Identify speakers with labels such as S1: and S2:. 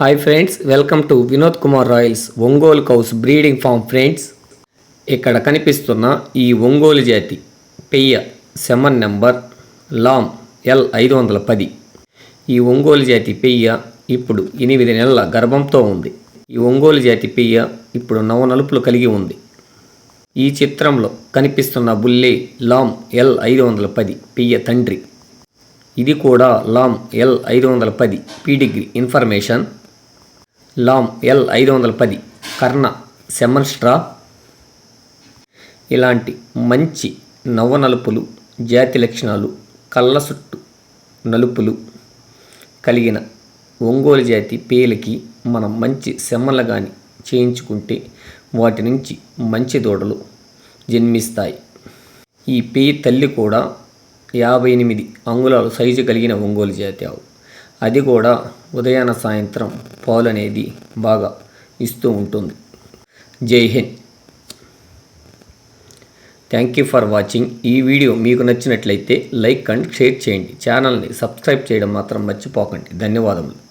S1: Hi friends welcome to Vinod Kumar royals Ongole cows breeding farm friends ఇక్కడ కనిపిస్తున్న ఈ ఒంగోలు జాతి పెయ్య సెమన్ నెంబర్ లామ్ ఎల్ ఐదు వందల పది. ఈ ఒంగోలు జాతి పెయ్య ఇప్పుడు ఎనిమిది నెలల గర్భంతో ఉంది. ఈ ఒంగోలు జాతి పెయ్య ఇప్పుడు నవనలుపులు కలిగి ఉంది. ఈ చిత్రంలో కనిపిస్తున్న బుల్లే లామ్ ఎల్ ఐదు వందల పది పెయ్య తండ్రి. ఇది కూడా లామ్ ఎల్ ఐదు వందల పది పీడిగ్రీ ఇన్ఫర్మేషన్ లామ్ ఎల్ ఐదు వందల పది. కర్ణ సెమన్ స్ట్రా. ఇలాంటి మంచి నవ్వనలుపులు జాతి లక్షణాలు కళ్ళ చుట్టు నలుపులు కలిగిన ఒంగోలు జాతి పేలకి మనం మంచి సెమ్మలు కానీ చేయించుకుంటే వాటి నుంచి మంచి దూడలు జన్మిస్తాయి. ఈ పేయి తల్లి కూడా యాభై ఎనిమిది అంగుళాలు సైజు కలిగిన ఒంగోలు జాతి ఆవు. అది కూడా ఉదయాన సాయంత్రం పాలు అనేది బాగా ఇస్తూ ఉంటుంది. జై హింద్. థ్యాంక్ యూ ఫర్ వాచింగ్ ఈ వీడియో మీకు నచ్చినట్లయితే లైక్ అండ్ షేర్ చేయండి. ఛానల్ని సబ్స్క్రైబ్ చేయడం మాత్రం మర్చిపోకండి. ధన్యవాదములు.